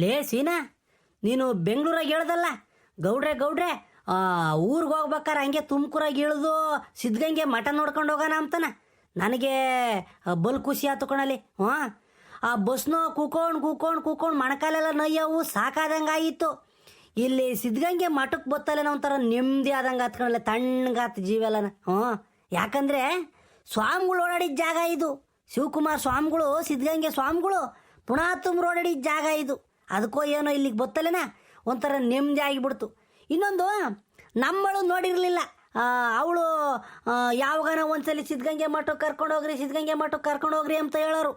ಲೇ ಸೀನಾ, ನೀನು ಬೆಂಗಳೂರಾಗ ಹೇಳ್ದಲ್ಲ, ಗೌಡ್ರೆ ಗೌಡ್ರೆ ಊರಿಗೆ ಹೋಗ್ಬೇಕಾರೆ ಹಂಗೆ ತುಮಕೂರಾಗ ಇಳಿದು ಸಿದ್ಧಗಂಗೆ ಮಠ ನೋಡ್ಕೊಂಡು ಹೋಗೋಣ ಅಂತಾನ. ನನಗೆ ಬಲ್ ಖುಷಿ ಆತು ಕಣಲಿ ಹಾಂ ಆ ಬಸ್ನು ಕೂಕೊಂಡು ಕೂಕೊಂಡು ಕೂಕೊಂಡು ಮಣಕಾಲೆಲ್ಲ ನಯ್ಯವು ಸಾಕಾದಂಗೆ ಆಯಿತು. ಇಲ್ಲಿ ಸಿದ್ಧಗಂಗೆ ಮಠಕ್ಕೆ ಬತ್ತಲ್ಲ ಒಂಥರ ನೆಮ್ಮದಿ ಆದಂಗೆ ತಣ್ಣಗಾತ ತಣ್ಣಗಾತ್ ಜೀವೆಲ್ಲನ ಹ್ಞೂ. ಯಾಕಂದ್ರೆ ಸ್ವಾಮಿಗಳು ಓಡಾಡಿದ ಜಾಗ ಇದು. ಶಿವಕುಮಾರ್ ಸ್ವಾಮಿಗಳು, ಸಿದ್ಧಗಂಗೆ ಸ್ವಾಮಿಗಳು ಪುಣಾತುಮ್ರು ಓಡಾಡಿದ ಜಾಗ ಇದು. ಅದಕ್ಕೋ ಏನೋ ಇಲ್ಲಿಗೆ ಬತ್ತಲೇನ? ಒಂಥರ ನೆಮ್ಮದಿ ಆಗಿಬಿಡ್ತು. ಇನ್ನೊಂದು, ನಮ್ಮಳು ನೋಡಿರಲಿಲ್ಲ. ಅವಳು ಯಾವಾಗನ ಒಂದ್ಸಲಿ ಸಿದ್ಧಗಂಗೆ ಮಠಕ್ಕೆ ಕರ್ಕೊಂಡು ಹೋಗ್ರಿ ಸಿದ್ಧಗಂಗೆ ಮಠಕ್ಕೆ ಕರ್ಕೊಂಡು ಹೋಗ್ರಿ ಅಂತ ಹೇಳೋರು.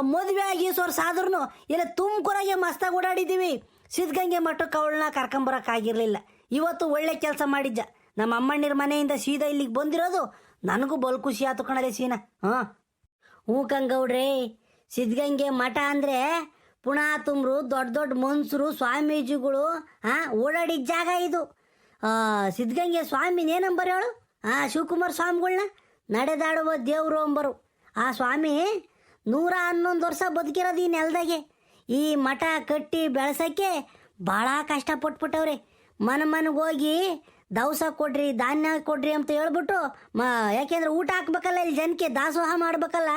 ಮದುವೆ ಆಗಿ ವರ್ಷ ಆದ್ರೂ ಇಲ್ಲ ತುಮಕೂರಾಗೆ ಮಸ್ತಾಗಿ ಓಡಾಡಿದ್ದೀವಿ. ಸಿದ್ಧಗಂಗೆ ಮಠಕ್ಕೆ ಅವಳನ್ನ ಕರ್ಕೊಂಬರೋಕ್ಕಾಗಿರಲಿಲ್ಲ ಇವತ್ತು ಒಳ್ಳೆ ಕೆಲಸ ಮಾಡಿದ್ದ. ನಮ್ಮ ಅಮ್ಮಣ್ಣಿರ ಮನೆಯಿಂದ ಸೀದಾ ಇಲ್ಲಿಗೆ ಬಂದಿರೋದು ನನಗೂ ಬಲ್ ಖುಷಿ ಆತು ಕಣಲೆ ಸೀನಾ. ಹಾಂ. ಹ್ಞೂ ಕಂಗೌಡ್ರಿ ಸಿದ್ಧಗಂಗೆ ಮಠ ಅಂದರೆ ಪುಣಾ ತುಂಬ್ರು ದೊಡ್ಡ ದೊಡ್ಡ ಮನ್ಸರು, ಸ್ವಾಮೀಜಿಗಳು ಹಾಂ ಓಡಾಡಿದ ಜಾಗ ಇದು. ಸಿದ್ಧಗಂಗೆ ಸ್ವಾಮಿನ ಏನಂಬರು ಹೇಳು? ಆ, ಶಿವಕುಮಾರ್ ಸ್ವಾಮಿಗಳನ್ನ ನಡೆದಾಡುವ ದೇವರು ಅಂಬರು. ಆ ಸ್ವಾಮಿ ನೂರ ಹನ್ನೊಂದು ವರ್ಷ ಬದುಕಿರೋದು ಈ ನೆಲದಾಗೆ. ಈ ಮಠ ಕಟ್ಟಿ ಬೆಳೆಸೋಕ್ಕೆ ಭಾಳ ಕಷ್ಟಪಟ್ಬಿಟ್ಟವ್ರಿ. ಮನ ಮನೆಗೆ ಹೋಗಿ ದವಸ ಕೊಡ್ರಿ, ಧಾನ್ಯ ಕೊಡ್ರಿ ಅಂತ ಹೇಳ್ಬಿಟ್ಟು ಮ, ಯಾಕೆಂದ್ರೆ ಊಟ ಹಾಕ್ಬೇಕಲ್ಲ ಇಲ್ಲಿ ಜನಕ್ಕೆ, ದಾಸೋಹ ಮಾಡ್ಬೇಕಲ್ಲ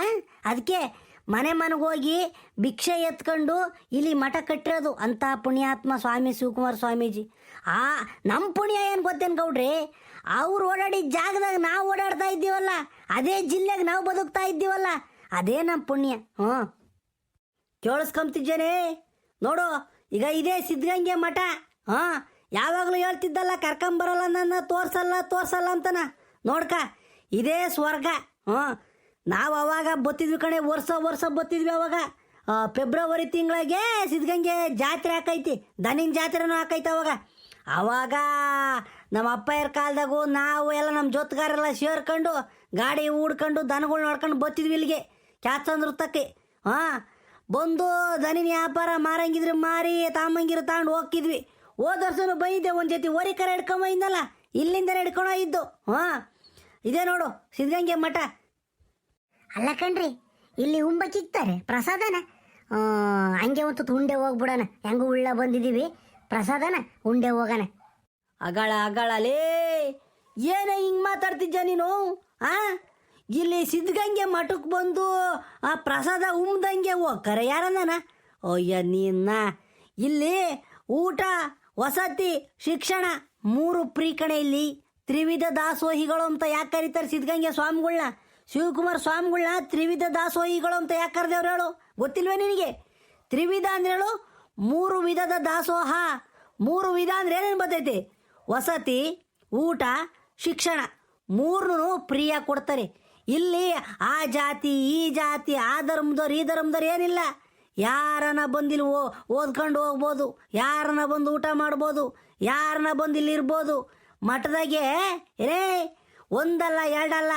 ಅದಕ್ಕೆ ಮನೆ ಮನೆಗೆ ಹೋಗಿ ಭಿಕ್ಷೆ ಎತ್ಕೊಂಡು ಇಲ್ಲಿ ಮಠ ಕಟ್ಟಿರೋದು ಅಂತ ಪುಣ್ಯಾತ್ಮ ಸ್ವಾಮಿ ಶಿವಕುಮಾರ ಸ್ವಾಮೀಜಿ. ಆ ನಮ್ಮ ಪುಣ್ಯ ಏನು ಗೊತ್ತೇನು ಗೌಡ್ರಿ? ಅವ್ರು ಓಡಾಡಿದ ಜಾಗದಾಗ ನಾವು ಓಡಾಡ್ತಾ ಇದ್ದೀವಲ್ಲ, ಅದೇ ಜಿಲ್ಲೆಗೆ ನಾವು ಬದುಕ್ತಾ ಇದ್ದೀವಲ್ಲ, ಅದೇ ನಮ್ಮ ಪುಣ್ಯ. ಹ್ಞೂ ಕೇಳಿಸ್ಕೊಂತಿದ್ದೇನೆ ನೋಡು, ಈಗ ಇದೇ ಸಿದ್ಧಗಂಗೆ ಮಠ. ಹಾಂ ಯಾವಾಗಲೂ ಹೇಳ್ತಿದ್ದಲ್ಲ, ಕರ್ಕೊಂಬರಲ್ಲ ನನ್ನ, ತೋರ್ಸಲ್ಲ ತೋರ್ಸಲ್ಲ ಅಂತನ. ನೋಡ್ಕ, ಇದೇ ಸ್ವರ್ಗ. ಹ್ಞೂ ನಾವು ಅವಾಗ ಬತ್ತಿದ್ವಿ ಕಣೆ, ವರ್ಷ ವರ್ಷ ಬತ್ತಿದ್ವಿ ಅವಾಗ. ಫೆಬ್ರವರಿ ತಿಂಗಳಿಗೆ ಸಿದ್ಧಗಂಗೆ ಜಾತ್ರೆ ಹಾಕೈತಿ ದನಿನ ಜಾತ್ರೆನೂ ಹಾಕೈತಿ ಅವಾಗ. ಅವಾಗ ನಮ್ಮ ಅಪ್ಪಯ್ಯರ ಕಾಲದಾಗು ನಾವು ಎಲ್ಲ ನಮ್ಮ ಜೊತೆಗಾರೆಲ್ಲ ಸೇರ್ಕೊಂಡು ಗಾಡಿ ಹೂಡ್ಕೊಂಡು ದನಗಳು ನೋಡ್ಕೊಂಡು ಬತ್ತಿದ್ವಿ ಇಲ್ಲಿಗೆ ಕ್ಯಾತ್ಸಂದ್ರತಕ್ಕೆ ಹಾಂ ಬಂದು ದನಿನ ವ್ಯಾಪಾರ ಮಾರಂಗಿದ್ರೆ ಮಾರಿ, ತಾಮಂಗಿರು ತಗೊಂಡು ಹೋಗ್ತಿದ್ವಿ. ಹೋದ ವರ್ಷನೂ ಬೈದೆ ಒಂದು ಜೊತೆ ಓರಿ ಕರೆ ಹಿಡ್ಕೊಂಬಂದಲ್ಲ ಇಲ್ಲಿಂದ ಹಿಡ್ಕೊಂಡು ಇದ್ದು ಹಾಂ ಇದೇ ನೋಡು, ಸಿದ್ಧಗಂಗೆ ಮಠ. ಅಲ್ಲ ಕಣ್ರಿ, ಇಲ್ಲಿ ಉಂಬಕ್ಕಿಕ್ತಾರೆ ಪ್ರಸಾದನ. ಹಂಗೆ ಒಂದು ಉಂಡೆ ಹೋಗ್ಬಿಡೋಣ. ಹೆಂಗೂ ಉಳ್ಳ ಬಂದಿದ್ದೀವಿ ಪ್ರಸಾದನ, ಉಂಡೆ ಹೋಗೋಣ. ಅಗಳ ಅಗಳಲೇ ಏನ ಹಿಂಗೆ ಮಾತಾಡ್ತಿದ್ಯ ನೀನು, ಆ? ಇಲ್ಲಿ ಸಿದ್ಧಗಂಗೆ ಮಠಕ್ಕೆ ಬಂದು ಆ ಪ್ರಸಾದ ಉಮ್ದಂಗೆ ಹೋಗ್ಕರೆ ಯಾರನ್ನ ಅಯ್ಯ ನೀನ್ನ. ಇಲ್ಲಿ ಊಟ, ವಸತಿ, ಶಿಕ್ಷಣ ಮೂರು ಪ್ರೀ ಕಣೆ ಇಲ್ಲಿ. ತ್ರಿವಿಧ ದಾಸೋಹಿಗಳು ಅಂತ ಯಾಕೆ ಕರೀತಾರೆ ಸಿದ್ಧಗಂಗೆ ಸ್ವಾಮಿಗಳ್ನ? ಶಿವಕುಮಾರ್ ಸ್ವಾಮಿಗಳನ್ನ ತ್ರಿವಿಧ ದಾಸೋಹಿಗಳು ಅಂತ ಯಾಕೆ ಕರೆದೇವ್ರು ಹೇಳು? ಗೊತ್ತಿಲ್ವೇ ನಿನಗೆ? ತ್ರಿವಿಧ ಅಂದ್ರೆ ಹೇಳು, ಮೂರು ವಿಧದ ದಾಸೋಹ. ಮೂರು ವಿಧ ಅಂದ್ರೆ ಏನೇನು ಬರ್ತೈತಿ? ವಸತಿ, ಊಟ, ಶಿಕ್ಷಣ. ಮೂರನ್ನು ಪ್ರಿಯ ಕೊಡ್ತಾರೆ. ಇಲ್ಲಿ ಆ ಜಾತಿ, ಈ ಜಾತಿ, ಆ ಧರ್ಮದವ್ರು, ಈ ಧರ್ಮದವ್ರು ಏನಿಲ್ಲ. ಯಾರನ್ನ ಬಂದಿಲ್ಲಿ ಓ, ಓದ್ಕೊಂಡು ಹೋಗ್ಬೋದು, ಯಾರನ್ನ ಬಂದು ಊಟ ಮಾಡ್ಬೋದು, ಯಾರನ್ನ ಬಂದು ಇಲ್ಲಿ ಇರ್ಬೋದು ಮಠದಾಗೆ ರೇ ಒಂದಲ್ಲ ಎರಡಲ್ಲ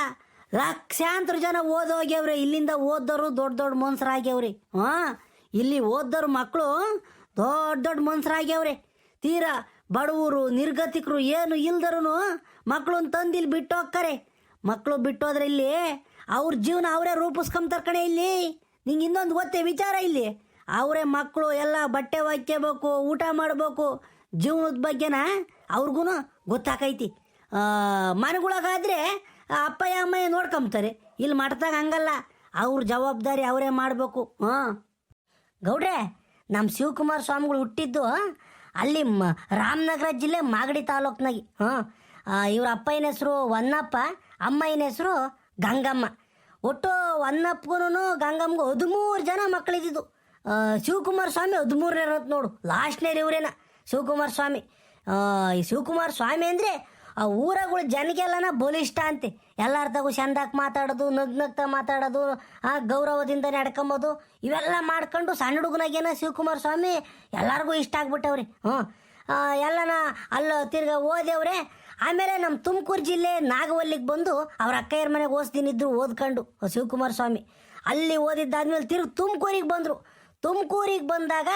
ಲಕ್ಷಾಂತರ ಜನ ಓದೋಗ್ಯವ್ರಿ. ಇಲ್ಲಿಂದ ಓದೋರು ದೊಡ್ಡ ದೊಡ್ಡ ಮನ್ಸರಾಗ್ಯವ್ರಿ. ಹಾಂ, ಇಲ್ಲಿ ಓದೋರು ಮಕ್ಕಳು ದೊಡ್ಡ ದೊಡ್ಡ ಮನ್ಸರಾಗ್ಯವ್ರೆ. ತೀರಾ ಬಡವರು, ನಿರ್ಗತಿಕರು ಏನು ಇಲ್ದರು ಮಕ್ಕಳನ್ನ ತಂದು ಇಲ್ಲಿ ಬಿಟ್ಟು ಮಕ್ಕಳು ಬಿಟ್ಟೋದ್ರೆ ಇಲ್ಲಿ ಅವ್ರ ಜೀವನ ಅವರೇ ರೂಪಿಸ್ಕೊಂಬ್ತಾರೆ ಕಣೆ ಇಲ್ಲಿ. ನಿಂಗೆ ಇನ್ನೊಂದು ಗೊತ್ತೇ ವಿಚಾರ ಇಲ್ಲಿ? ಅವರೇ ಮಕ್ಕಳು ಎಲ್ಲ ಬಟ್ಟೆ ಒಕ್ಕೋಬೇಕು ಊಟ ಮಾಡಬೇಕು. ಜೀವನದ ಬಗ್ಗೆನ ಅವ್ರಿಗೂ ಗೊತ್ತಾಕೈತಿ. ಮನೆಗೊಳಗಾದ್ರೆ ಅಪ್ಪಯ್ಯ ಅಮ್ಮಯ್ಯ ನೋಡ್ಕೊಂಬ್ತಾರೆ. ಇಲ್ಲಿ ಮಠದಾಗ ಹಂಗಲ್ಲ. ಅವ್ರ ಜವಾಬ್ದಾರಿ ಅವರೇ ಮಾಡಬೇಕು. ಹಾಂ. ಗೌಡ್ರೆ ನಮ್ಮ ಶಿವಕುಮಾರ ಸ್ವಾಮಿಗಳು ಹುಟ್ಟಿದ್ದು ಅಲ್ಲಿ ಮ, ರಾಮನಗರ ಜಿಲ್ಲೆ ಮಾಗಡಿ ತಾಲೂಕ್ನಾಗಿ, ಹಾಂ. ಇವ್ರ ಅಪ್ಪಯ್ಯನ ಹೆಸರು ಹೊನ್ನಪ್ಪ, ಅಮ್ಮಯ್ಯನ ಹೆಸರು ಗಂಗಮ್ಮ. ಒಟ್ಟು ಒನ್ನಪ್ಪನೂ ಗಂಗಮ್ಮಗೂ ಹದಿಮೂರು ಜನ ಮಕ್ಕಳಿದ್ದು ಶಿವಕುಮಾರ ಸ್ವಾಮಿ ಹದಿಮೂರನೇ ಇರೋದು ನೋಡು. ಲಾಸ್ಟ್ನೇ ಇವರೇನ. ಶಿವಕುಮಾರ ಸ್ವಾಮಿ. ಈ ಶಿವಕುಮಾರ ಸ್ವಾಮಿ ಅಂದರೆ ಆ ಊರಗಳ ಜನಗೆಲ್ಲನ ಬಲಿಷ್ಠ ಅಂತೆ. ಎಲ್ಲಾರ್ದಾಗೂ ಚಂದಾಗಿ ಮಾತಾಡೋದು ನಗ್ ನಗ್ತಾ ಮಾತಾಡೋದು, ಆ ಗೌರವದಿಂದ ನಡ್ಕೊಂಬೋದು. ಇವೆಲ್ಲ ಮಾಡ್ಕೊಂಡು ಸಣ್ಣ ಹುಡುಗನಾಗೇನ ಶಿವಕುಮಾರ ಸ್ವಾಮಿ, ಎಲ್ಲರಿಗೂ ಇಷ್ಟ ಆಗ್ಬಿಟ್ಟವ್ರಿ. ಹ್ಞೂ. ಎಲ್ಲನ ಅಲ್ಲ ತಿರ್ಗಾ ಓದೇವ್ರೆ. ಆಮೇಲೆ ನಮ್ಮ ತುಮಕೂರು ಜಿಲ್ಲೆ ನಾಗವಲ್ಲಿಗೆ ಬಂದು ಅವ್ರ ಅಕ್ಕಯ್ಯರ ಮನೆಗೆ ಓದ್ತೀನಿದ್ರು ಓದ್ಕೊಂಡು, ಶಿವಕುಮಾರ ಸ್ವಾಮಿ. ಅಲ್ಲಿ ಓದಿದ್ದಾದ್ಮೇಲೆ ತಿರ್ಗಿ ತುಮಕೂರಿಗೆ ಬಂದರು. ತುಮಕೂರಿಗೆ ಬಂದಾಗ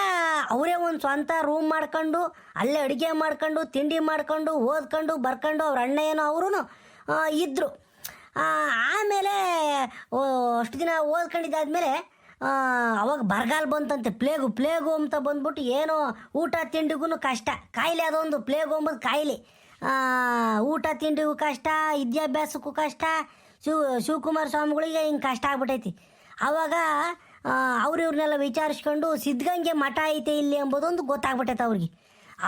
ಅವರೇ ಒಂದು ಸ್ವಂತ ರೂಮ್ ಮಾಡ್ಕೊಂಡು, ಅಲ್ಲೇ ಅಡುಗೆ ಮಾಡ್ಕೊಂಡು, ತಿಂಡಿ ಮಾಡ್ಕೊಂಡು, ಓದ್ಕೊಂಡು, ಬರ್ಕೊಂಡು ಅವ್ರ ಅಣ್ಣ ಏನೋ ಅವರು ಇದ್ದರು ಆಮೇಲೆ ಅಷ್ಟು ದಿನ ಓದ್ಕೊಂಡಿದ್ದಾದ್ಮೇಲೆ ಅವಾಗ ಬರಗಾಲ ಬಂತಂತೆ. ಪ್ಲೇಗು ಪ್ಲೇಗು ಅಂತ ಬಂದ್ಬಿಟ್ಟು ಏನೋ ಊಟ ತಿಂಡಿಗೂ ಕಷ್ಟ. ಕಾಯಿಲೆ ಅದೊಂದು, ಪ್ಲೇಗು ಅಂಬೋದು ಕಾಯಿಲೆ. ಊಟ ತಿಂಡಿಗೂ ಕಷ್ಟ, ವಿದ್ಯಾಭ್ಯಾಸಕ್ಕೂ ಕಷ್ಟ, ಶಿವ, ಶಿವಕುಮಾರ ಸ್ವಾಮಿಗಳಿಗೆ ಹಿಂಗೆ ಕಷ್ಟ ಆಗ್ಬಿಟ್ಟೈತಿ ಅವಾಗ ಅವ್ರು ಇವ್ರನ್ನೆಲ್ಲ ವಿಚಾರಿಸ್ಕೊಂಡು ಸಿದ್ಧಗಂಗೆ ಮಠ ಐತೆ ಇಲ್ಲಿ ಎಂಬುದೊಂದು ಗೊತ್ತಾಗ್ಬಿಟ್ಟೈತೆ ಅವ್ರಿಗೆ.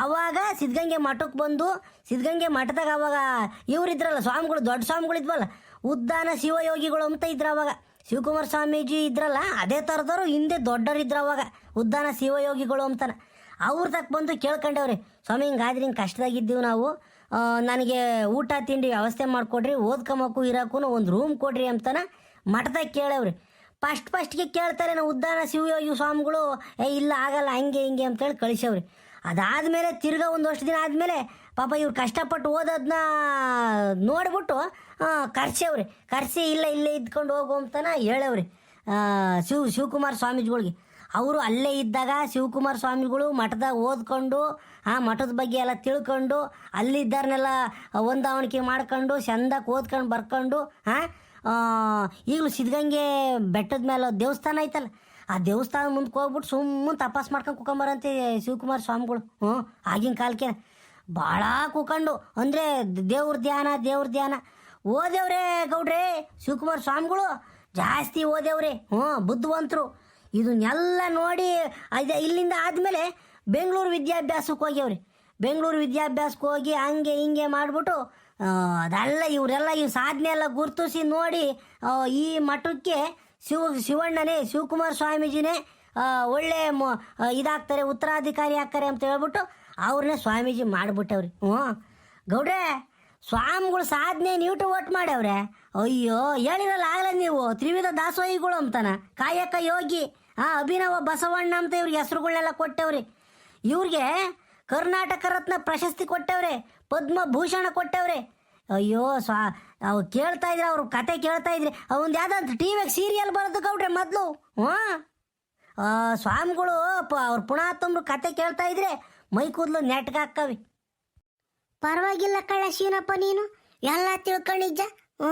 ಅವಾಗ ಸಿದ್ಧಗಂಗೆ ಮಠಕ್ಕೆ ಬಂದು, ಸಿದ್ಧಗಂಗೆ ಮಠದಾಗ ಅವಾಗ ಇವರಿದ್ರಲ್ಲ, ಸ್ವಾಮಿಗಳು, ದೊಡ್ಡ ಸ್ವಾಮಿಗಳು ಇದ್ವಲ್ಲ ಉದ್ದಾನ ಶಿವಯೋಗಿಗಳು ಅಂತ ಇದ್ರು ಅವಾಗ. ಶಿವಕುಮಾರ ಸ್ವಾಮೀಜಿ ಇದ್ರಲ್ಲ, ಅದೇ ಥರದವರು ಹಿಂದೆ ದೊಡ್ಡವ್ರು ಇದ್ರು ಅವಾಗ, ಉದ್ದಾನ ಶಿವಯೋಗಿಗಳು ಅಂತಾನೆ. ಅವ್ರ ತಕ್ಕ ಬಂದು ಕೇಳ್ಕೊಂಡವ್ರಿ, ಸ್ವಾಮಿ, ಹಿಂಗಾದ್ರೆ ಹಿಂಗೆ ಕಷ್ಟದಾಗಿದ್ದೀವಿ ನಾವು. ನನಗೆ ಊಟ, ತಿಂಡಿ ವ್ಯವಸ್ಥೆ ಮಾಡಿಕೊಡ್ರಿ ಓದ್ಕೊಂಬಕು ಇರೋಕ್ಕೂ ಒಂದು ರೂಮ್ ಕೊಡ್ರಿ ಅಂತಾನೆ ಮಠದಾಗ ಕೇಳವ್ರಿ. ಫಸ್ಟ್ ಫಸ್ಟ್ಗೆ ಕೇಳ್ತಾರೆ ನಾವು ಉದ್ದಾನ ಶಿವಯೋಗಿ ಸ್ವಾಮಿಗಳು. ಏ, ಇಲ್ಲ, ಆಗಲ್ಲ, ಹಂಗೆ, ಹಿಂಗೆ ಅಂತೇಳಿ ಕಳಿಸವ್ರಿ. ಅದಾದಮೇಲೆ ತಿರ್ಗಾ ಒಂದು ವರ್ಷ ದಿನ ಆದಮೇಲೆ ಪಾಪ ಇವ್ರು ಕಷ್ಟಪಟ್ಟು ಓದೋದನ್ನ ನೋಡಿಬಿಟ್ಟು ಕರ್ಸೇವ್ರಿ ಕರ್ಸಿ, ಇಲ್ಲ, ಇಲ್ಲೇ ಇದ್ಕೊಂಡು ಹೋಗು ಅಂತನ ಹೇಳವ್ರಿ ಶಿವ ಶಿವ್, ಶಿವಕುಮಾರ ಸ್ವಾಮೀಜಿಗಳಿಗೆ. ಅವರು ಅಲ್ಲೇ ಇದ್ದಾಗ ಶಿವಕುಮಾರ ಸ್ವಾಮಿಗಳು ಮಠದಾಗ ಓದ್ಕೊಂಡು ಆ ಮಠದ ಬಗ್ಗೆ ಎಲ್ಲ ತಿಳ್ಕೊಂಡು ಅಲ್ಲಿದ್ದಾರನ್ನೆಲ್ಲ ಹೊಂದಾವಣಿಕೆ ಮಾಡ್ಕೊಂಡು ಚಂದಾಗಿ ಓದ್ಕೊಂಡು ಬರ್ಕೊಂಡು ಹಾಂ ಈಗಲೂ ಸಿದ್ಧಗಂಗೆ ಬೆಟ್ಟದ ಮೇಲೆ ದೇವಸ್ಥಾನ ಐತಲ್ಲ, ಆ ದೇವಸ್ಥಾನ ಮುಂದಕ್ಕೆ ಹೋಗ್ಬಿಟ್ಟು ಸುಮ್ಮನೆ ತಪಾಸ್ ಮಾಡ್ಕೊಂಡು ಕುಕೊಂಬರಂತೆ ಶಿವಕುಮಾರ್ ಸ್ವಾಮಿಗಳು ಹ್ಞೂ ಆಗಿನ ಕಾಲಕ್ಕೆ ಭಾಳ ಕುಕೊಂಡು. ಅಂದರೆ ದೇವ್ರ ಧ್ಯಾನ ದೇವ್ರ ಧ್ಯಾನ. ಓದೇವ್ರೆ ಗೌಡ್ರೆ, ಶಿವಕುಮಾರ ಸ್ವಾಮಿಗಳು, ಜಾಸ್ತಿ ಓದೇವ್ರೆ ಹ್ಞೂ ಬುದ್ಧವಂತರು. ಇದನ್ನೆಲ್ಲ ನೋಡಿ ಅದೇ ಇಲ್ಲಿಂದ ಆದಮೇಲೆ ಬೆಂಗಳೂರು ವಿದ್ಯಾಭ್ಯಾಸಕ್ಕೆ ಹೋಗ್ಯವ್ರಿ ಬೆಂಗಳೂರು ವಿದ್ಯಾಭ್ಯಾಸಕ್ಕೆ ಹೋಗಿ ಹಂಗೆ ಹಿಂಗೆ ಮಾಡಿಬಿಟ್ಟು ಅದೆಲ್ಲ ಇವರೆಲ್ಲ ಈ ಸಾಧನೆ ಎಲ್ಲ ಗುರುತಿಸಿ ನೋಡಿ ಈ ಮಠಕ್ಕೆ ಶಿವ, ಶಿವಣ್ಣನೇ, ಶಿವಕುಮಾರ ಸ್ವಾಮೀಜಿನೇ ಒಳ್ಳೆ ಮ- ಇದಾಗ್ತಾರೆ, ಉತ್ತರಾಧಿಕಾರಿ ಆಗ್ತಾರೆ ಅಂತ ಹೇಳ್ಬಿಟ್ಟು ಅವ್ರನ್ನೇ ಸ್ವಾಮೀಜಿ ಮಾಡಿಬಿಟ್ಟವ್ರಿ. ಹ್ಞೂ. ಗೌಡ್ರೆ, ಸ್ವಾಮಿಗಳು ಸಾಧನೆ ನೀಟು ಓಟ್ ಮಾಡ್ಯವ್ರೆ. ಅಯ್ಯೋ, ಹೇಳಿರಲ್ಲ ಆಗಲ್ಲ ನೀವು, ತ್ರಿವಿಧ ದಾಸೋಹಿಗಳು ಅಂತಾನ. ಕಾಯಕ ಯೋಗಿ, ಆ, ಅಭಿನವ ಬಸವಣ್ಣ ಅಂತ ಇವ್ರಿಗೆ ಹೆಸರುಗಳನ್ನೆಲ್ಲ ಕೊಟ್ಟವ್ರಿ. ಇವ್ರಿಗೆ ಕರ್ನಾಟಕ ರತ್ನ ಪ್ರಶಸ್ತಿ ಕೊಟ್ಟವ್ರೆ ಪದ್ಮಭೂಷಣ ಕೊಟ್ಟವ್ರೆ. ಅಯ್ಯೋ ಸ್ವಾ ಅವ್ರು ಕೇಳ್ತಾ ಇದ್ರೆ ಅವ್ರ ಕತೆ ಕೇಳ್ತಾ ಇದ್ರೆ ಅವ್ನ್ ಯಾವ್ದಂತ ಟಿ ಸೀರಿಯಲ್ ಬರೋದು ಗೌಡ್ರೆ ಮೊದಲು ಆ, ಸ್ವಾಮಿಗಳು ಪ- ಅವ್ರ ಕತೆ ಕೇಳ್ತಾ ಇದ್ರೆ ಮೈ ಕೂದಲು ಹಾಕವಿ ಪರವಾಗಿಲ್ಲ ಕಳ್ಳ ಶಿವನಪ್ಪ ನೀನು ಎಲ್ಲ ತಿಳ್ಕೊಂಡಿದ್ದ ಹ್ಞೂ.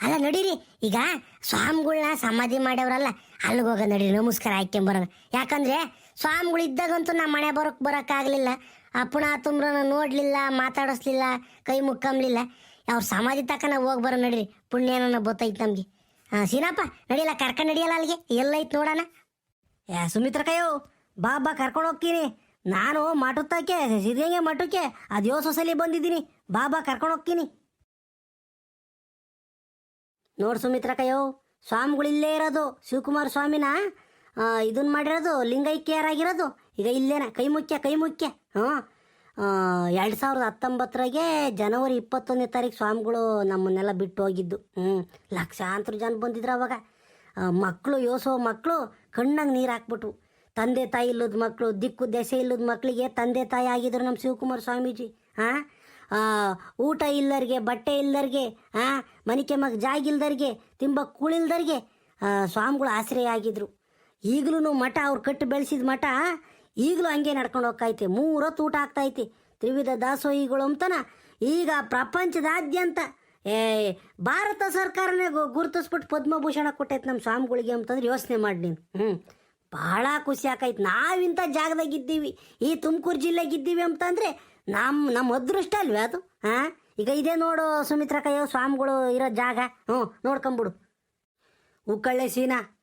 ಅಲ್ಲ ನಡೀರಿ ಈಗ ಸ್ವಾಮಿಗಳನ್ನ ಸಮಾಧಿ ಮಾಡ್ಯವ್ರಲ್ಲ ಅಲ್ಲಿಗೆ ಹೋಗ ನಡೀರಿ ನಮಸ್ಕಾರ ಹಾಕ್ಯಂಬರೋಣ ಯಾಕಂದ್ರೆ ಸ್ವಾಮಿಗಳು ಇದ್ದಾಗಂತೂ ನಮ್ಮ ಮನೆ ಬರೋಕ್ ಬರೋಕ್ಕಾಗಲಿಲ್ಲ. ಅಪ್ಪಣ ತುಂಬ್ರನ ನೋಡ್ಲಿಲ್ಲ, ಮಾತಾಡಿಸ್ಲಿಲ್ಲ, ಕೈ ಮುಕ್ಕಂಬ್ಲಿಲ್ಲ ಅವ್ರ ಸಮಾಧಿ ತಕನ ಹೋಗಿ ಬರೋ ನಡೀರಿ ಪುಣ್ಯನ ಗೊತ್ತೈತೆ ನಮಗೆ. ಹಾಂ ಸೀನಪ್ಪ, ನಡಿಯಲ್ಲ, ಕರ್ಕೊಂಡು ನಡಿಯಲ್ಲ ಅಲ್ಲಿಗೆ? ಎಲ್ಲೈತೆ ನೋಡೋಣ. ಯಾ ಸುಮಿತ್ರ ಕೈಯೋ, ಬಾ ಬಾ, ಕರ್ಕೊಂಡು ಹೋಗ್ತೀನಿ. ನಾನು ಮಠಕ್ಕೆ ಸಿದ್ಧಂಗೆ ಮಠಕ್ಕೆ ಅದೇ ಸೊಸಲಿ ಸಲ ಬಂದಿದ್ದೀನಿ. ಬಾ ಬಾ, ಕರ್ಕೊಂಡು ಹೋಗ್ತೀನಿ. ನೋಡು ಸುಮಿತ್ರ ಕೈಯೋ ಸ್ವಾಮಿಗಳು ಇಲ್ಲೇ ಇರೋದು. ಶಿವಕುಮಾರ ಸ್ವಾಮಿನ? ಇದನ್ನ ಮಾಡಿರೋದು ಲಿಂಗೈಕ್ಯರಾಗಿರೋದು ಈಗ ಇಲ್ಲೇನ, ಕೈ ಮುಖ್ಯ ಕೈ ಮುಖ್ಯ. ಹ್ಞೂ. ಎರಡು ಸಾವಿರದ ಹತ್ತೊಂಬತ್ತರಾಗೆ ಜನವರಿ ಇಪ್ಪತ್ತೊಂದನೇ ತಾರೀಕು ಸ್ವಾಮಿಗಳು ನಮ್ಮನ್ನೆಲ್ಲ ಬಿಟ್ಟು ಹೋಗಿದ್ದು. ಹ್ಞೂ. ಲಕ್ಷಾಂತರ ಜನ ಬಂದಿದ್ರು ಅವಾಗ. ಮಕ್ಕಳು ಯೋಸೋ ಮಕ್ಕಳು ಕಣ್ಣಂಗೆ ನೀರು ಹಾಕ್ಬಿಟ್ವು ತಂದೆ ತಾಯಿ ಇಲ್ಲದ ಮಕ್ಕಳು ದಿಕ್ಕು ದೆಸೆ ಇಲ್ಲದ ಮಕ್ಕಳಿಗೆ ತಂದೆ ತಾಯಿ ಆಗಿದ್ರು ನಮ್ಮ ಶಿವಕುಮಾರ ಸ್ವಾಮೀಜಿ. ಹಾಂ ಊಟ ಇಲ್ಲರಿಗೆ, ಬಟ್ಟೆ ಇಲ್ಲರಿಗೆ ಹಾಂ ಮನಿಕೆ ಮಗ ಜಾಗಿಲ್ದರಿಗೆ, ತಿಂಬ ಕೂಳಿಲ್ದರಿಗೆ ಸ್ವಾಮಿಗಳು ಆಶ್ರಯ ಆಗಿದ್ರು. ಈಗಲೂ ಮಠ, ಅವ್ರು ಕಟ್ಟಿ ಬೆಳೆಸಿದ ಮಠ, ಈಗಲೂ ಹಂಗೆ ನಡ್ಕೊಂಡು ಹೋಗ್ತೈತೆ. ಮೂರೊತ್ತು ಊಟ ಆಗ್ತೈತಿ. ತ್ರಿವಿಧ ದಾಸೋಹಿಗಳು ಅಂತನ, ಈಗ ಪ್ರಪಂಚದಾದ್ಯಂತ, ಏ, ಭಾರತ ಸರ್ಕಾರನೇ ಗುರುತಿಸ್ಬಿಟ್ಟು ಪದ್ಮಭೂಷಣ ಕೊಟ್ಟೈತೆ ನಮ್ಮ ಸ್ವಾಮಿಗಳಿಗೆ ಅಂತಂದ್ರೆ ಯೋಚನೆ ಮಾಡಿ ನೀನು. ಹ್ಞೂ ಭಾಳ ಖುಷಿ ಆಕೈತೆ. ನಾವಿಂಥ ಜಾಗದಾಗಿದ್ದೀವಿ ಈ ತುಮಕೂರು ಜಿಲ್ಲೆಗಿದ್ದೀವಿ ಅಂತಂದರೆ ನಮ್ಮ ನಮ್ಮ ಅದೃಷ್ಟ ಅಲ್ವೇ ಅದು ಹಾಂ ಈಗ ಇದೇ ನೋಡು ಸುಮಿತ್ರ ಕೈಯೋ ಸ್ವಾಮಿಗಳು ಇರೋ ಜಾಗ ಹ್ಞೂ ನೋಡ್ಕೊಂಬಿಡು. ಉಕ್ಕಳ್ಳೆ ಸೀನಾ.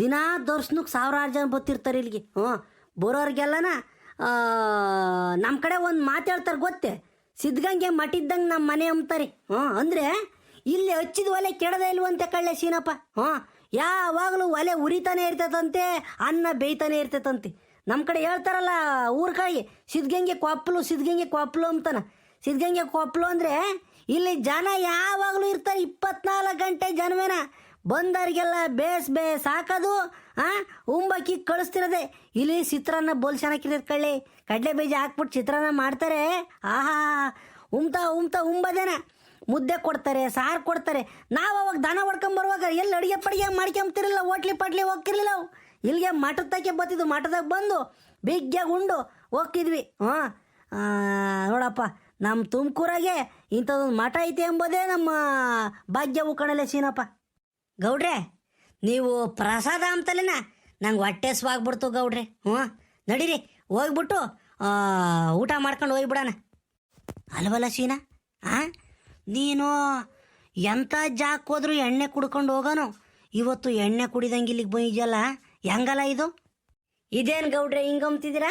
ದಿನಾ ದರ್ಶನಕ್ಕೆ ಸಾವಿರಾರು ಜನ ಬರ್ತಿರ್ತಾರೆ ಇಲ್ಲಿಗೆ. ಹ್ಞೂ, ಬರೋರಿಗೆಲ್ಲನ ನಮ್ಮ ಕಡೆ ಒಂದು ಮಾತು ಹೇಳ್ತಾರೆ ಗೊತ್ತೇ? ಸಿದ್ಧಗಂಗೆ ಮಠಿದ್ದಂಗೆ ನಮ್ಮ ಮನೆ ಅಂಬ್ತಾರೆ. ಹ್ಞೂ, ಅಂದರೆ ಇಲ್ಲಿ ಹಚ್ಚಿದ ಒಲೆ ಕೆಡದ ಇಲ್ವಂತೆ ಕಳ್ಳೆ ಸೀನಪ್ಪ. ಹ್ಞೂ, ಯಾವಾಗಲೂ ಒಲೆ ಉರಿತಾನೆ ಇರ್ತೈತಂತೆ, ಅನ್ನ ಬೇಯ್ತಾನೆ ಇರ್ತೈತಂತೆ. ನಮ್ಮ ಕಡೆ ಹೇಳ್ತಾರಲ್ಲ ಊರ ಕಡೆಗೆ ಸಿದ್ಧಗಂಗೆ ಕೊಪ್ಪಲು ಸಿದ್ಧಗಂಗೆ ಕೊಪ್ಪಲು ಅಂತಾನ. ಸಿದ್ಧಗಂಗೆ ಕೊಪ್ಪಲು ಅಂದರೆ ಇಲ್ಲಿ ಜನ ಯಾವಾಗಲೂ ಇರ್ತಾರೆ ಇಪ್ಪತ್ನಾಲ್ಕು ಗಂಟೆ ಜನವೇನ ಬಂದವ್ರಿಗೆಲ್ಲ ಬೇಸ್ ಬೇಸ್ ಹಾಕೋದು ಹಾಂ ಉಂಬಕ್ಕಿ ಕಳಿಸ್ತಿರೋದೆ. ಇಲ್ಲಿ ಚಿತ್ರಾನ್ನ ಬೋಲ್ ಚೆನ್ನಾಗಿರ್ತೈತೆ ಕಳ್ಳಿ. ಕಡಲೆ ಬೀಜ ಹಾಕ್ಬಿಟ್ಟು ಚಿತ್ರಾನ್ನ ಮಾಡ್ತಾರೆ. ಆಹಾ! ಉಮ್ತಾ ಉಮ್ತಾ ಉಂಬದೇನ. ಮುದ್ದೆ ಕೊಡ್ತಾರೆ, ಸಾರು ಕೊಡ್ತಾರೆ. ನಾವು ಅವಾಗ ದನ ಹೊಡ್ಕೊಂಬರುವಾಗ ಎಲ್ಲಿ ಅಡುಗೆ ಪಡಿಗೆ ಮಾಡ್ಕೊಂಬ್ತಿರಲಿಲ್ಲ ಓಟ್ಲಿ ಪಟ್ಲಿ ಹೋಗ್ತಿರ್ಲಿಲ್ಲ ಅವು. ಇಲ್ಲಿಗೆ ಮಠದ ತಕ್ಕೆ ಬತ್ತಿದ್ದು, ಮಠದಾಗ ಬಂದು ಬಿಗ್ಗೆ ಉಂಡು ಹೋಗ್ತಿದ್ವಿ. ಹಾಂ? ನೋಡಪ್ಪ ನಮ್ಮ ತುಮಕೂರಾಗೆ ಇಂಥದ್ದೊಂದು ಮಠ ಐತೆ ಎಂಬುದೇ ನಮ್ಮ ಭಾಗ್ಯವು ಕಣಲೆ ಸೀನಪ್ಪ ಗೌಡ್ರೆ, ನೀವು ಪ್ರಸಾದ ಅಂತಲೇನ ನಂಗೆ ಹೊಟ್ಟೆ ಸ್ವಾಗ್ಬಿಡ್ತು ಗೌಡ್ರೆ. ಹ್ಞೂ, ನಡೀರಿ, ಹೋಗ್ಬಿಟ್ಟು ಊಟ ಮಾಡ್ಕೊಂಡು ಹೋಗ್ಬಿಡೋಣ ಅಲ್ವಲ್ಲ ಸೀನಾ ಆ? ನೀನು ಎಂಥ ಜಾಕ್ ಹೋದ್ರೂ ಎಣ್ಣೆ ಕುಡ್ಕೊಂಡು ಹೋಗೋನು. ಇವತ್ತು ಎಣ್ಣೆ ಕುಡಿದಂಗೆ ಇಲ್ಲಿಗೆ ಬಂದಿದೆಯಲ್ಲ, ಹೆಂಗಲ್ಲ ಇದು? ಇದೇನು ಗೌಡ್ರೆ ಹಿಂಗಂತಿದ್ದೀರಾ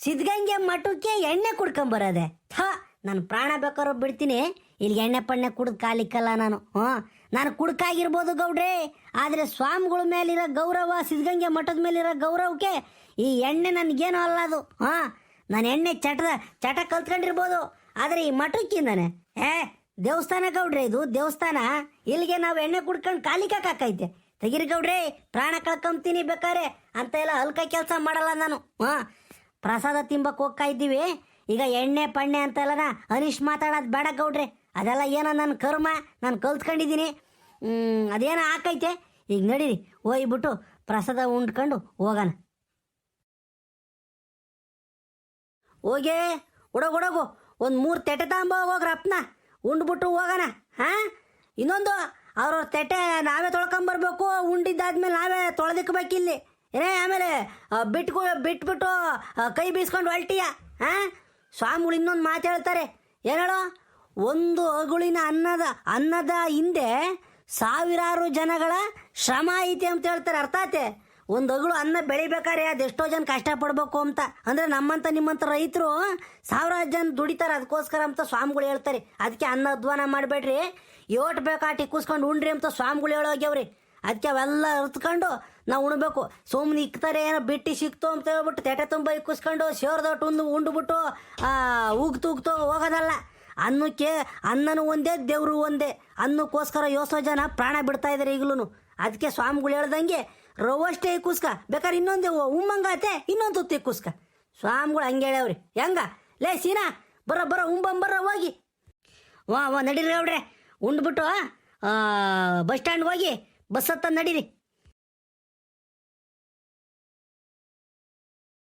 ಸಿದ್ಧಗಂಗೆ ಮಠಕ್ಕೆ ಎಣ್ಣೆ ಕುಡ್ಕೊಂಬರೋದೆ ಥ ನಾನು ಪ್ರಾಣ ಬೇಕಾರೋ ಬಿಡ್ತೀನಿ. ಇಲ್ಲಿ ಎಣ್ಣೆ ಪಣ್ಣೆ ಕುಡ್ದು ಕಾಲಿಕ್ಕಲ್ಲ ನಾನು. ಹ್ಞೂ. ನಾನು ಕುಡ್ಕಾಗಿರ್ಬೋದು ಗೌಡ್ರಿ. ಆದರೆ ಸ್ವಾಮಿಗಳ ಮೇಲಿರೋ ಗೌರವ, ಸಿದ್ಧಗಂಗೆ ಮಠದ ಮೇಲಿರೋ ಗೌರವಕ್ಕೆ ಈ ಎಣ್ಣೆ ನನಗೇನು ಅಲ್ಲ ಅದು. ಹಾಂ ನಾನು ಎಣ್ಣೆ ಚಟದ, ಚಟ ಕಲ್ತ್ಕೊಂಡಿರ್ಬೋದು. ಆದರೆ ಈ ಮಠಕ್ಕಿಂದಾನೆ. ಏ, ದೇವಸ್ಥಾನ ಗೌಡ್ರಿ ಇದು, ದೇವಸ್ಥಾನ. ಇಲ್ಲಿಗೆ ನಾವು ಎಣ್ಣೆ ಕುಡ್ಕೊಂಡು ಕಾಲಿಕಾಕೈತೆ ತೆಗಿರಿ ಗೌಡ್ರಿ, ಪ್ರಾಣ ಕಳ್ಕೊಂತೀನಿ ಬೇಕಾರೆ ಅಂತ ಎಲ್ಲ ಹಲ್ಕ ಕೆಲಸ ಮಾಡಲ್ಲ ನಾನು. ಹಾಂ ಪ್ರಸಾದ ತಿಂಬಕ್ಕೆ ಹೋಗ್ತಾ ಇದ್ದೀವಿ. ಈಗ ಎಣ್ಣೆ, ಪಣ್ಣೆ ಅಂತೆಲ್ಲನ ಹರೀಶ್ ಮಾತಾಡೋದ್ ಬೇಡ ಗೌಡ್ರೆ. ಅದೆಲ್ಲ ಏನೋ ನನ್ನ ಕರ್ಮ, ನಾನು ಕಲ್ತ್ಕೊಂಡಿದ್ದೀನಿ. ಅದೇನೋ ಹಾಕೈತೆ ಈಗ ನಡೀರಿ ಹೋಗ್ಬಿಟ್ಟು ಪ್ರಸಾದ ಉಂಡ್ಕೊಂಡು ಹೋಗೋಣ. ಹೋಗೇ ಹುಡುಗ ಹುಡುಗು ಒಂದು ಮೂರು ತೆಟೆ ತಗೊಂಬ ಹೋಗ್ರ ಅಪ್ಪನ ಉಂಡ್ಬಿಟ್ಟು ಹೋಗೋಣ, ಹಾಂ? ಇನ್ನೊಂದು, ಅವ್ರವ್ರ ತೆಟೆ ನಾವೇ ತೊಳ್ಕೊಂಬರ್ಬೇಕು ಉಂಡಿದ್ದಾದ್ಮೇಲೆ ನಾವೇ ತೊಳೆದಿಕ್ಬೇಕಿಲ್ಲಿ. ಏನೇ ಆಮೇಲೆ ಬಿಟ್ಕೊ, ಬಿಟ್ಬಿಟ್ಟು ಕೈ ಬೀಸ್ಕೊಂಡು ಹೊಲ್ಟಿಯ ಹಾಂ? ಸ್ವಾಮಿಗಳು ಇನ್ನೊಂದು ಮಾತು ಹೇಳ್ತಾರೆ. ಏನೇಳೋ? ಒಂದು ಅಗುಳಿನ ಅನ್ನದ ಅನ್ನದ ಹಿಂದೆ ಸಾವಿರಾರು ಜನಗಳ ಶ್ರಮ ಐತೆ ಅಂತ ಹೇಳ್ತಾರೆ. ಅರ್ಥ ಆತೆ ಒಂದು ಅಗಳು ಅನ್ನ ಬೆಳಿಬೇಕಾರೆ ಅದೆಷ್ಟೋ ಜನ ಕಷ್ಟಪಡ್ಬೇಕು ಅಂತ. ಅಂದರೆ ನಮ್ಮಂತ ನಿಮ್ಮಂಥ ರೈತರು ಸಾವಿರಾರು ಜನ ದುಡಿತಾರೆ, ಅದಕ್ಕೋಸ್ಕರ ಅಂತ ಸ್ವಾಮಿಗಳು ಹೇಳ್ತಾರೆ. ಅದಕ್ಕೆ ಅನ್ನ ಅಧ್ವಾನ ಮಾಡಬೇಡ್ರಿ. ಯೋಟ್ ಬೇಕಾಟಿ ಕೂಸ್ಕೊಂಡು ಉಂಡ್ರಿ ಅಂತ ಸ್ವಾಮಿಗಳು ಹೇಳೋಗ್ಯವ್ರಿ ಅದಕ್ಕೆ ಅವೆಲ್ಲ ಅರ್ತ್ಕೊಂಡು ನಾವು ಉಣ್ಬೇಕು. ಸುಮ್ಮನೆ ಇಕ್ತಾರೆ, ಏನೋ ಬಿಟ್ಟು ಸಿಕ್ತು ಅಂತ ಹೇಳ್ಬಿಟ್ಟು ತೆಟೆ ತುಂಬ ಇಕ್ಕಿಸ್ಕೊಂಡು ಸೇರ್ದೊಟ್ಟು ಒಂದು ಉಂಡ್ಬಿಟ್ಟು ಉಗ್ತು ಉಗ್ತು ಹೋಗೋದಲ್ಲ. ಅನ್ನಕ್ಕೆ ಅನ್ನನೂ ಒಂದೇ, ದೇವರು ಒಂದೇ. ಅನ್ನಕ್ಕೋಸ್ಕರ ಯೋಸೋ ಜನ ಪ್ರಾಣ ಬಿಡ್ತಾ ಇದ್ದಾರೆ ಈಗಲೂ ಅದಕ್ಕೆ ಸ್ವಾಮಿಗಳು ಹೇಳ್ದಂಗೆ ರವಷ್ಟೇ ಕುಸ್ಕ ಬೇಕಾದ್ರೆ ಇನ್ನೊಂದು ಉಮ್ಮಂಗಾತೆ, ಇನ್ನೊಂದು ತುತ್ತಿ ಕುಸ್ಕ ಸ್ವಾಮಿಗಳು ಹಂಗೆ ಹೇಳ್ಯಾವ್ರಿ. ಹೆಂಗ? ಲೇ, ಸೀನಾ, ಬರೋ ಬರೋ ಉಂಬಂಬರ ಹೋಗಿ. ವಾ ವಾ, ನಡೀರಿ ಅವ್ರೆ ಉಂಡ್ಬಿಟ್ಟು ಬಸ್ ಸ್ಟ್ಯಾಂಡ್ ಹೋಗಿ ಬಸ್ ಹತ್ತ ನಡೀರಿ.